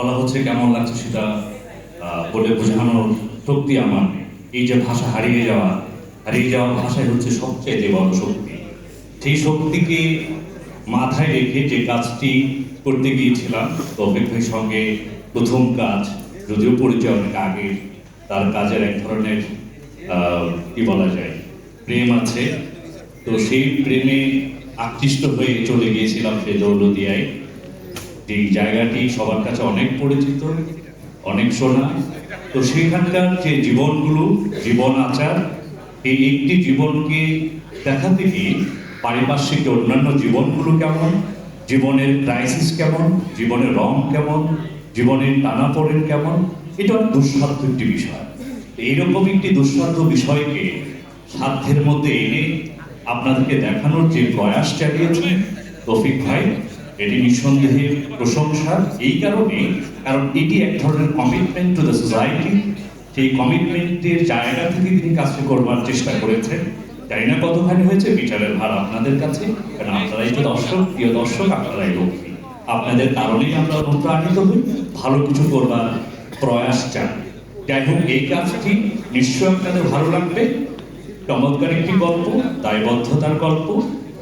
বলা হচ্ছে কেমন লাগছে সেটা বলে বোঝানোর শক্তি আমার। এই যে ভাষা হারিয়ে যাওয়া হারিয়ে যাওয়া ভাষাই হচ্ছে সবচেয়ে যে বড় শক্তি। সেই শক্তিকে মাথায় রেখে যে কাজটি করতে গিয়েছিলাম তৌফিক ভাইয়ের সঙ্গে প্রথম কাজ, যদিও পরিচয় অনেক আগে, তার কাজের এক ধরনের কি বলা যায়, প্রেম আছে। তো সেই প্রেমে আকৃষ্ট হয়ে চলে গিয়েছিলাম সে দৌলদিয়ায় এই জায়গাটি সবার কাছে অনেক পরিচিত, অনেক শোনা। তো সেখানকার যে জীবনগুলো, জীবন আচার, এই একটি জীবনকে দেখাতে গিয়ে পারিপার্শ্বিক অন্যান্য জীবনগুলো কেমন? জীবনের ক্রাইসিস কেমন? জীবনের রং কেমন? জীবনের টানাপোড়েন কেমন? এটা দুঃসাধ্য একটি বিষয়। এইরকম একটি দুঃসাধ্য বিষয়কে সাধ্যের মধ্যে এনে আপনাদেরকে দেখানোর যে প্রয়াস চালিয়েছেন তৌফিক ভাই এটি নিঃসন্দেহে প্রশংসা। এই কারণে কারণ এটি এক ধরনের কমিটমেন্ট টু দ্য সোসাইটি সেই কমিটমেন্টের জায়গা থেকে তিনি কাজটি করবার চেষ্টা করেছেন। জানি না কতখানি হয়েছে, বিচারের ভার আপনাদের কাছে, কারণ আপনারাই তো দর্শক, প্রিয় দর্শক, আপনারাই লক্ষ্মী আপনাদের কারণেই আমরা অনুপ্রাণিত হই, ভালো কিছু করবার প্রয়াস চান যাই হোক, এই কাজটি নিশ্চয়ই আপনাদের ভালো লাগবে। চমৎকার একটি গল্প, দায়বদ্ধতার গল্প।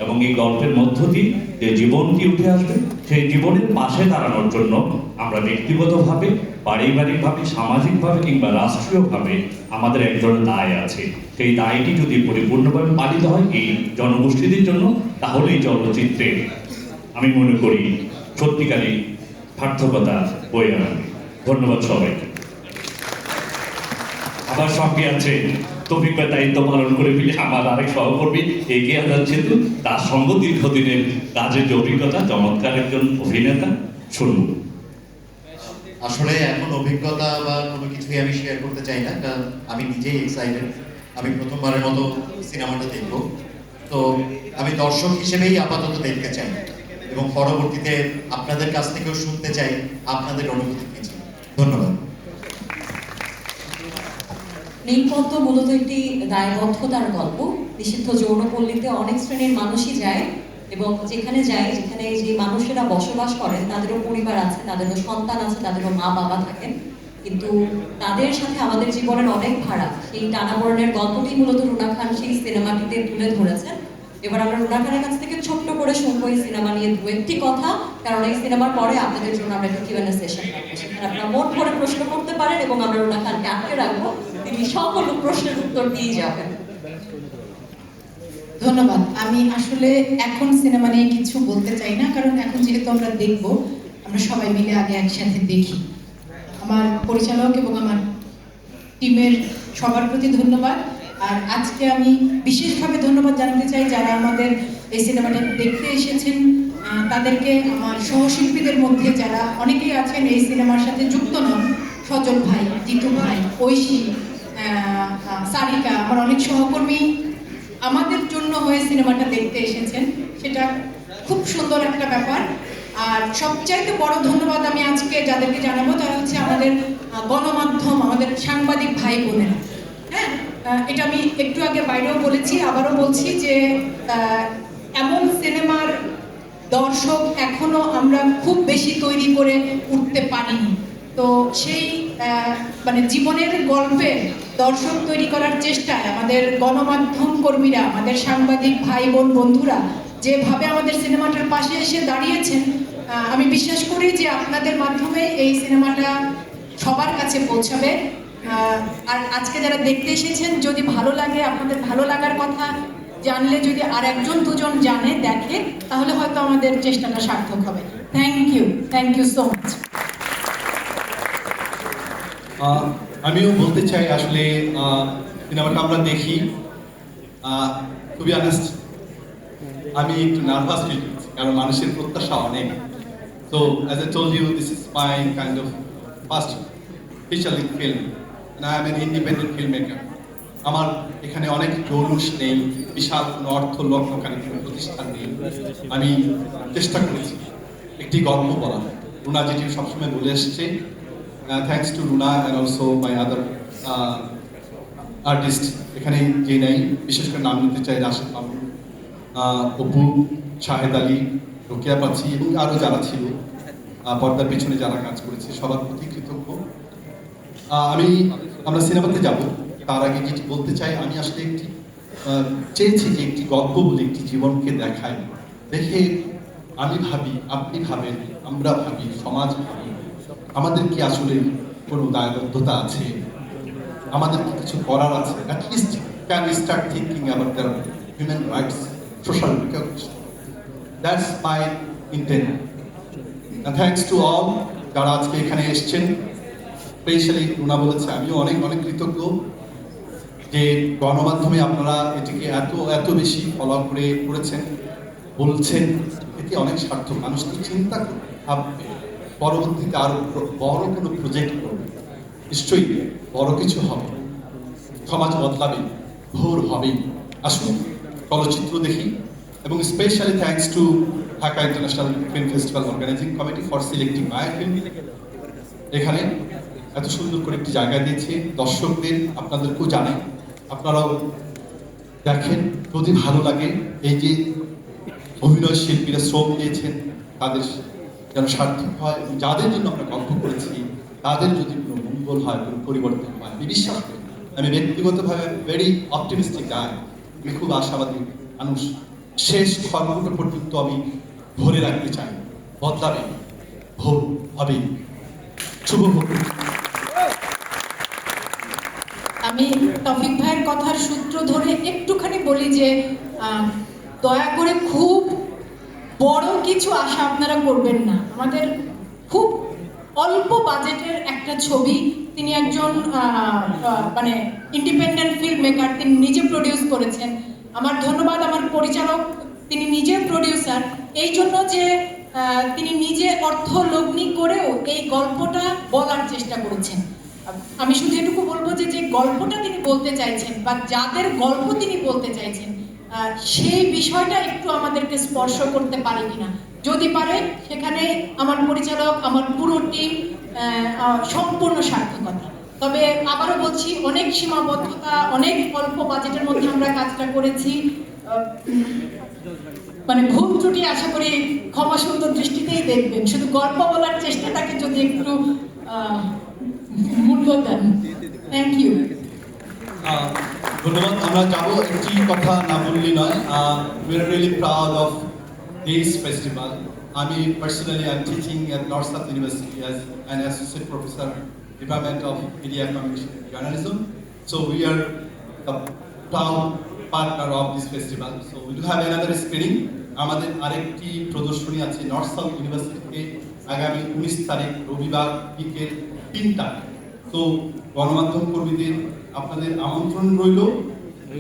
এবং এই গল্পের মধ্য দিয়ে যে জীবনটি উঠে আসবে, সেই জীবনের পাশে দাঁড়ানোর জন্য আমরা ব্যক্তিগতভাবে, পারিবারিকভাবে, সামাজিকভাবে কিংবা রাষ্ট্রীয়ভাবে আমাদের এক ধরনের দায় আছে। সেই দায়টি যদি পরিপূর্ণভাবে পালিত হয় এই জনগোষ্ঠীদের জন্য, তাহলে এই চলচ্চিত্রে আমি মনে করি সত্যিকারই সার্থকতা বয়ে আনবে। ধন্যবাদ সবাইকে। আমার সঙ্গে আছে তফিকা দায়িত্ব পালন করে ফেলে আমার আরেক সহকর্মী এগিয়ে যাচ্ছে তো। তার সঙ্গ দীর্ঘদিনের কাজের যে অভিজ্ঞতা, চমৎকার একজন অভিনেতা। শুনুন। আসলে এখন অভিজ্ঞতা বা কোনো কিছুই আমি শেয়ার করতে চাই না, কারণ আমি নিজেই এক্সাইটেড আমি প্রথমবারের মতো সিনেমাটা দেখব। তো আমি দর্শক হিসেবেই আপাতত দেখতে চাই এবং পরবর্তীতে আপনাদের কাছ থেকেও শুনতে চাই, আপনাদের অনুভূতি। ধন্যবাদ। নীলপদ্ম মূলত একটি দায়বদ্ধতার গল্প। নিষিদ্ধ যৌনপল্লীতে অনেক শ্রেণির মানুষই যায় এবং যেখানে যায়, যেখানে যে মানুষেরা বসবাস করেন, তাদেরও পরিবার আছে, তাদেরও সন্তান আছে, তাদেরও মা বাবা থাকেন। কিন্তু তাদের সাথে আমাদের জীবনের অনেক ভাড়া। সেই টানাপড়নের গল্পটি মূলত রুনা খান সেই সিনেমাটিতে তুলে ধরেছেন। এবার আমরা রুনা খানের কাছ থেকে ছোট্ট করে শুনব এই সিনেমা নিয়ে দু একটি কথা, কারণ এই সিনেমার পরে আপনাদের জন্য আমরা একটা কিউএনএ সেশন রাখব সেখানে আপনারা মন করে প্রশ্ন করতে পারেন এবং আমরা রুনা খানকে আটকে রাখব। তিনি সকল প্রশ্নের উত্তর দিয়ে যাবেন। ধন্যবাদ। আমি আসলে এখন সিনেমা নিয়ে কিছু বলতে চাই না, কারণ এখন যেহেতু আমরা দেখব, আমরা সবাই মিলে আগে একসাথে দেখি। আমার পরিচালক এবং আমার টিমের সবার প্রতি ধন্যবাদ। আর আজকে আমি বিশেষভাবে ধন্যবাদ জানাতে চাই যারা আমাদের এই সিনেমাটা দেখতে এসেছেন। তাদেরকে আমার সহশিল্পীদের মধ্যে যারা অনেকেই আছেন এই সিনেমার সাথে যুক্ত নন, সজল ভাই, জিতু ভাই, ঐশী সারিকা আমার অনেক সহকর্মী আমাদের জন্য হয়ে সিনেমাটা দেখতে এসেছেন। সেটা খুব সুন্দর একটা ব্যাপার। আর সবচাইতে বড় ধন্যবাদ আমি আজকে যাদেরকে জানাব, তারা হচ্ছে আমাদের গণমাধ্যম, আমাদের সাংবাদিক ভাই বোনেরা। হ্যাঁ? এটা আমি একটু আগে বাইরেও বলেছি, আবারও বলছি যে এমন সিনেমার দর্শক এখনও আমরা খুব বেশি তৈরি করে উঠতে পারিনি। তো সেই মানে জীবনের গল্পে দর্শক তৈরি করার চেষ্টায় আমাদের গণমাধ্যম কর্মীরা, আমাদের সাংবাদিক ভাই বোন বন্ধুরা যেভাবে আমাদের সিনেমাটার পাশে এসে দাঁড়িয়েছেন আমি বিশ্বাস করি যে আপনাদের মাধ্যমে এই সিনেমাটা সবার কাছে পৌঁছাবে। আর আজকে যারা দেখতে এসেছেন, যদি ভালো লাগে, আপনাদের ভালো লাগার কথা জানলে যদি আর একজন, দুজন জানে, দেখে, তাহলে হয়তো আমাদের চেষ্টাটা সার্থক হবে। Thank you thank you so much আমিও বলতে চাই আসলে সিনেমাটা আমরা দেখি খুবই অনেস্ট আমি একটু নার্ভাস ফিল কারণ মানুষের প্রত্যাশা অনেক। তো as a told you this is my kind of first feature film I am an independent film maker আমার এখানে অনেক জৌলুস নেই, বিশাল কোনো অর্থ লগ্নকারী কোনো প্রতিষ্ঠান নেই। আমি চেষ্টা করেছি একটি গল্প বলা রুনা যেটি সবসময় বলে এসছে thanks to Runa and also my other artist এখানে যে নেই, বিশেষ করে নাম নিতে চাই রাশেদ বাবু অপু, শাহেদ আলী, রোকেয়া পাচ্ছি এবং আরও যারা ছিল পর্দার পেছনে যারা কাজ করেছে, সবার প্রতি কৃতজ্ঞ। আমি, আমরা সিনেমাতে যাব, তার আগে যেটি বলতে চাই, আমি আসলে একটি চেয়েছি যে একটি গল্প বলে, একটি জীবনকে দেখাই। দেখে আমি ভাবি, আপনি ভাবেন, আমরা ভাবি, সমাজ ভাবি। আমাদের কি আসলে কোনো দায়বদ্ধতা আছে? আমাদের কি কিছু করার আছে? At least can start thinking about their human rights social that's my intent thanks to all যারা আজকে এখানে এসছেন স্পেশালি রুনা বলেছে, আমিও অনেক অনেক কৃতজ্ঞ যে গণমাধ্যমে আপনারা এটিকে এত এত বেশি ফলো করে করেছেন, বলছেন এটি অনেক সার্থক। মানুষ তো চিন্তা ভাববে। পরবর্তীতে আরও বড়- কোনো প্রজেক্ট করবে, নিশ্চয়ই বড় কিছু হবে। সমাজ বদলাবে, ভোর হবে আসুন, চলচ্চিত্র দেখি এবং specially thanks to Dhaka international film festival organizing committee for selecting my film এখানে এত সুন্দর করে একটি জায়গা দিয়েছে, দর্শকদের আপনাদেরকেও জানাই। আপনারাও দেখেন, যদি ভালো লাগে এই যে অভিনয় শিল্পীরা শ্রম দিয়েছেন, তাদের যেন সার্থক হয় যাদের জন্য আমরা গল্প করেছি, তাদের যদি কোনো মঙ্গল হয়, কোনো পরিবর্তন হয়, আমি বিশ্বাস করি। আমি ব্যক্তিগতভাবে ভেরি অপটিমিস্টিক গায় আমি খুব আশাবাদী মানুষ। শেষ খর্মটা পর্যন্ত আমি ধরে রাখতে চাই, বদলাবে ভোর হবে। শুভ ভোর আমি তফিক ভাইয়ের কথার সূত্র ধরে একটুখানি বলি যে দয়া করে খুব বড় কিছু আশা আপনারা করবেন না। আমাদের খুব অল্প বাজেটের একটা ছবি। তিনি একজন মানে ইন্ডিপেন্ডেন্ট ফিল্ম মেকার তিনি নিজে প্রডিউস করেছেন। আমার ধন্যবাদ, আমার পরিচালক, তিনি নিজে প্রডিউসার এই জন্য যে তিনি নিজে অর্থ লগ্নি করেও এই গল্পটা বলার চেষ্টা করেছেন। আমি শুধু এটুকু বলব যে যে গল্পটা তিনি বলতে চাইছেন বা যাদের গল্প তিনি বলতে চাইছেন সেই বিষয়টা একটু আমাদেরকে স্পর্শ করতে পারে কিনা। যদি পারে, সেখানে আমার পরিচালক, আমার পুরো টিম সম্পূর্ণ সার্থকতা। তবে আবারও বলছি, অনেক সীমাবদ্ধতা, অনেক অল্প বাজেটের মধ্যে আমরা কাজটা করেছি। মানে ভুল ত্রুটি আশা করি ক্ষমা সুন্দর দৃষ্টিতেই দেখবেন। শুধু গল্প বলার চেষ্টাটাকে যদি একটু মূল্য দেন। থ্যাংক ইউ ধন্যবাদ। আমরা যাব একটি কথা না বললি নয়। ফেস্টিভ্যাল আমি personally I teaching at North South University as an associate professor department of media communication journalism so we are proud partner of this festival so we do have another screening আমাদের আরেকটি প্রদর্শনী আছে north south ইউনিভার্সিটিতে আগামী উনিশ তারিখ রবিবার বিকেল তিনটায়। তো গণমাধ্যম কর্মীদের আপনাদের আমন্ত্রণ রইল।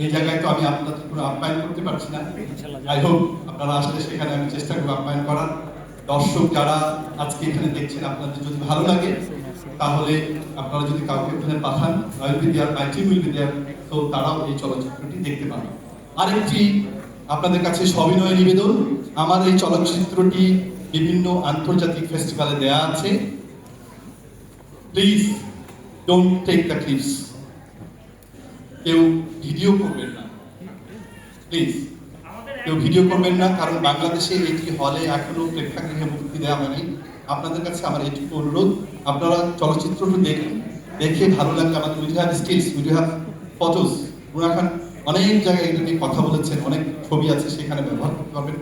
এই জায়গায় তো আমি আপনাদের কোনো আপ্যায়ন করতে পারছি না। আই হোপ আপনারা আসলে সেখানে আমি চেষ্টা করব আপ্যায়ন করার। দর্শক যারা আজকে এখানে দেখছেন আপনাদের যদি ভালো লাগে তাহলে আপনারা যদি কাউকে এখানে পাঠান will be there my team will be there তো তারাও এই চলচ্চিত্রটি দেখতে পাবে। আরেকটি আপনাদের কাছে সবিনয় নিবেদন আমার এই চলচ্চিত্রটি বিভিন্ন আন্তর্জাতিক ফেস্টিভ্যালে দেয়া আছে। Please don't take the clips কেউ ভিডিও করবেন না। প্লিজ কেউ ভিডিও করবেন না, কারণ বাংলাদেশে এটি হলে এখনও প্রেক্ষাগৃহে মুক্তি দেওয়া হয়নি। আপনাদের কাছে আমার এটুকু অনুরোধ, আপনারা চলচ্চিত্রটি দেখুন। দেখে ভালো লাগলে আমাদের we'd have stills we'd have photos গুনা খান অনেক জায়গায় এটা নিয়ে কথা বলেছেন, অনেক ছবি আছে সেখানে ব্যবহার করতে পারবেন।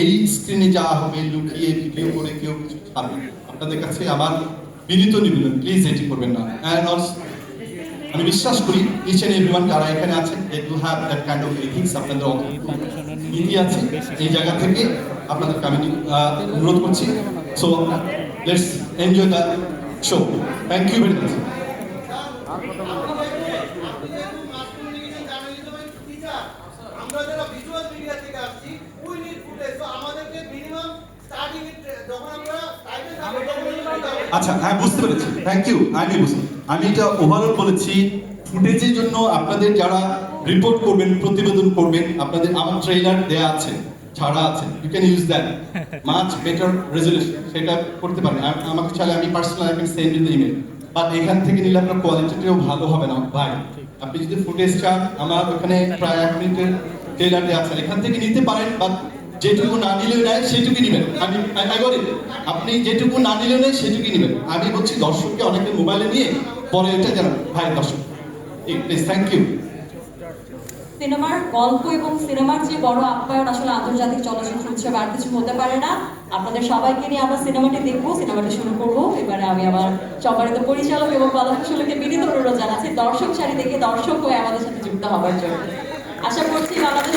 এই স্ক্রিনে যা হবে, লুকিয়ে ভিডিও করে কেউ কিছু ছাড়বে। আপনাদের কাছে আমার বিনীত নিবেদন। প্লিজ এটি করবেন না। আমি বিশ্বাস করি ইচ এন্ড এভরিওয়ান যারা এখানে আছে they do have that kind of ethics আপনাদের নীতি আছে এই জায়গা থেকে আপনাদেরকে আমি অনুরোধ করছি। So let's enjoy the show thank you very much আমরা যারা ভিজুয়াল মিডিয়া থেকে আসছি উই নিড ফুটেজ তো আমাদেরকে মিনিমাম স্টার্টিং যখন আমরা টাইমে থাকব তখন minimum আচ্ছা হ্যাঁ বুঝতে পেরেছি। থ্যাংক ইউ আমি বুঝতে আমি এটা ওভারঅল বলেছি ফুটেজের জন্য আপনাদের যারা রিপোর্ট করবেন, প্রতিবেদন করবেন, আপনাদের আমার ট্রেলার দেয়া আছে, ছাড়া আছে। You can use that much better resolution সেটা করতে পারেন। আমাকে চাইলে আমি personal I can send in email but এখান থেকে নিলে আপনার কোয়ালিটিটাও ভালো হবে না, ভাই। আপনি যদি ফুটেজ চান, আমার ওখানে প্রায় এক মিনিটের ট্রেলার দেওয়া আছে। এখান থেকে নিতে পারেন বাট যেটুকু না নিলেও নেয় সেটুকু নেবেন। আমি বলি, আপনি যেটুকু না নিলেও নেয় সেটুকু নেবেন। আমি বলছি, দর্শককে অনেকে মোবাইলে নিয়ে পরে এটা যেন ভাই, দর্শক প্লিজ থ্যাংক ইউ সিনেমার গল্প এবং সিনেমার যে বড় আপ্যায়ন আসলে আন্তর্জাতিক চলচ্চিত্র উৎসবে আর কিছু হতে পারে না। আপনাদের সবাইকে নিয়ে আমরা সিনেমাটি দেখব, সিনেমাটি শুরু করব। এবারে আমি আমার সম্মানিত পরিচালক এবং কলাকুশলীকে বিনীত অনুরোধ জানাচ্ছি, দর্শক সারি দেখে দর্শক হয়ে আমাদের সাথে যুক্ত হবার জন্য। আশা করছি বাংলাদেশ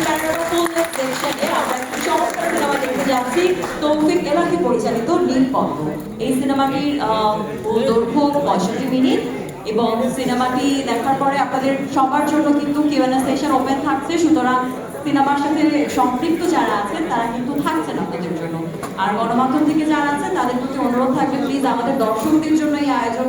চমৎকার সিনেমা দেখতে যাচ্ছি তৌফিক এলাকি পরিচালিত নীলপদ্ম এই সিনেমাটির দৈর্ঘ্য পঁয়ষট্টি মিনিট এবং সিনেমাটি দেখার পরে আপনাদের সবার জন্য কিন্তু কিউএনএ সেশন ওপেন থাকছে সুতরাং সিনেমার সাথে সম্পৃক্ত যারা আছেন তারা কিন্তু থাকছেন আপনাদের জন্য আর গণমাধ্যম থেকে যারা আছেন তাদের প্রতি অনুরোধ থাকবে প্লিজ আমাদের দর্শকদের জন্য এই আয়োজন